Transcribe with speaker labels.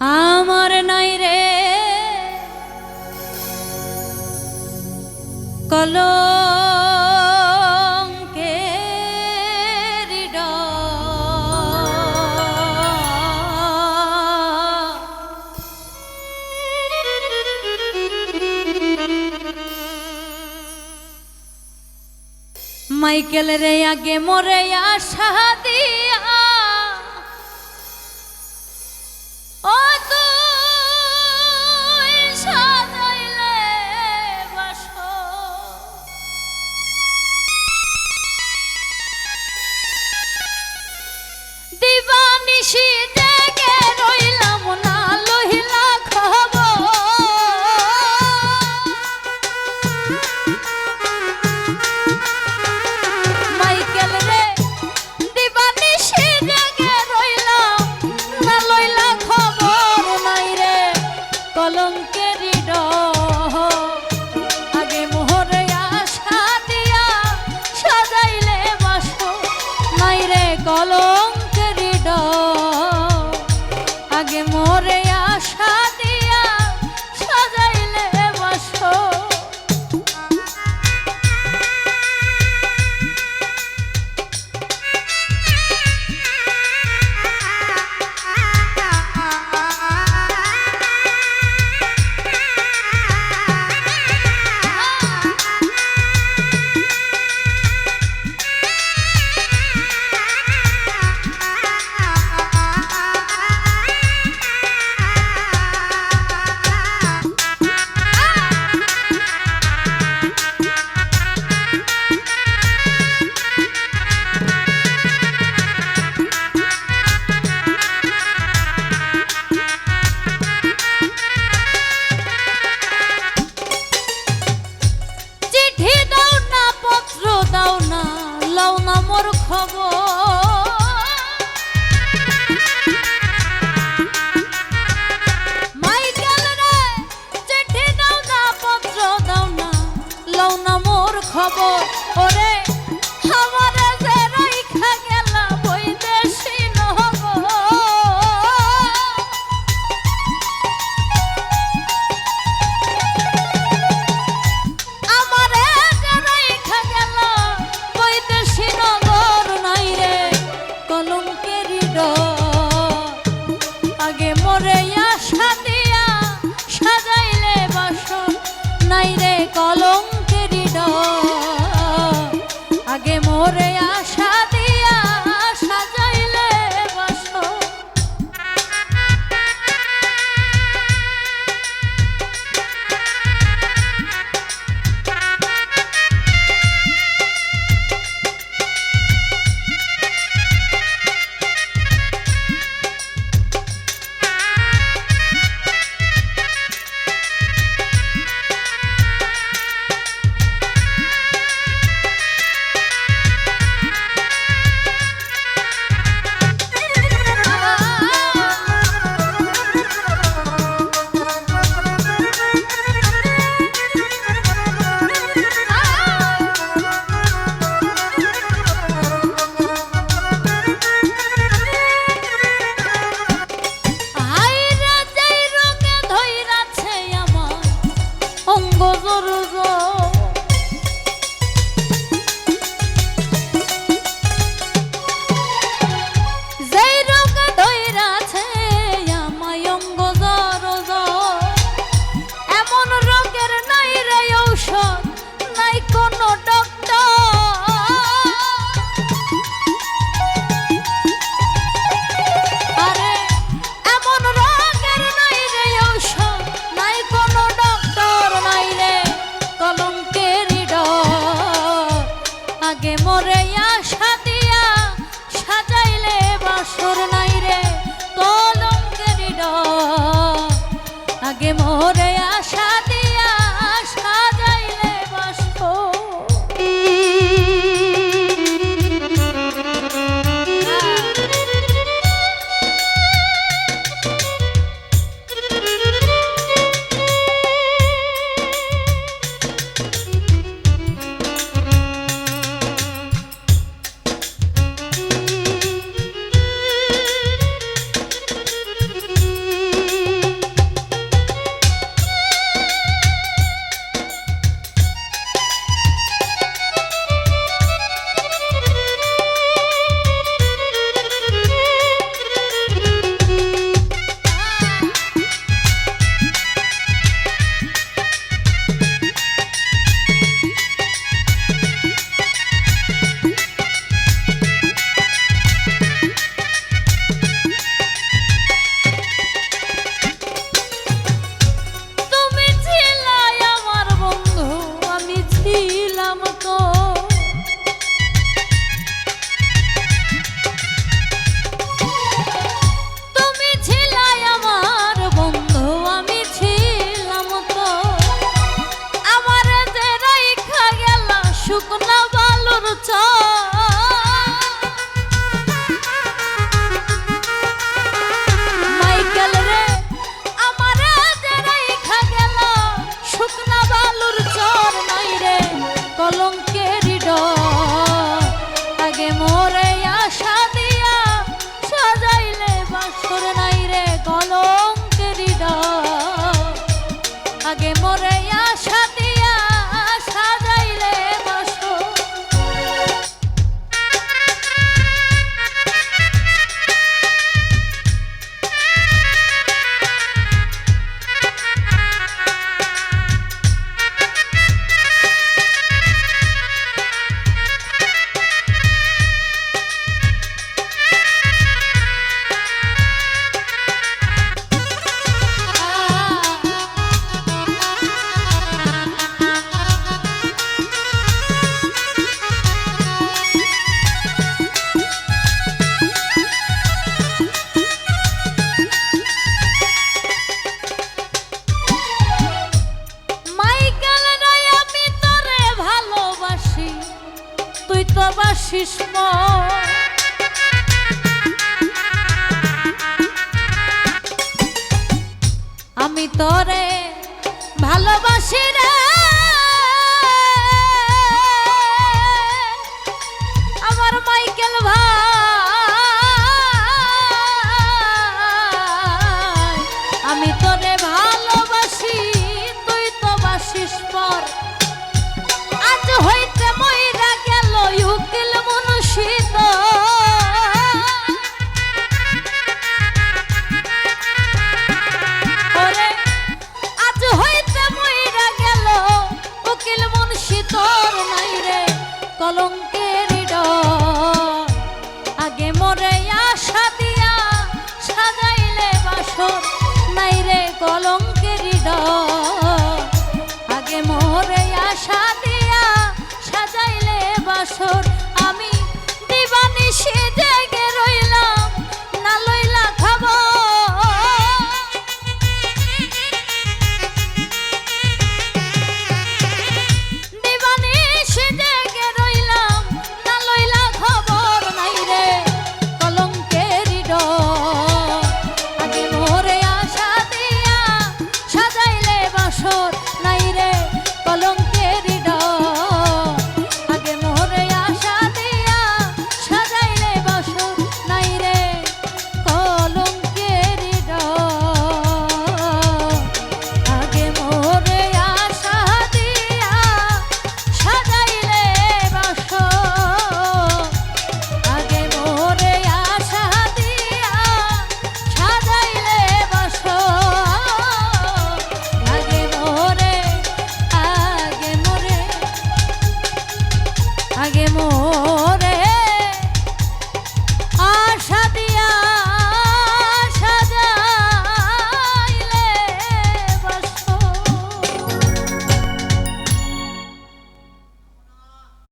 Speaker 1: আমার নাই রে। কলঙ্কের মাইকেল রে আগে মরে আশা দিয়া todo. যাব ওরে অঙ্গ জোর আগে মরে সাদিয়া সাজাইলে বাসর নাই রে তোলঙ্গের আগে মরে আশা অথবা শিষ্ম আমি তোরে ভালোবাসি রে।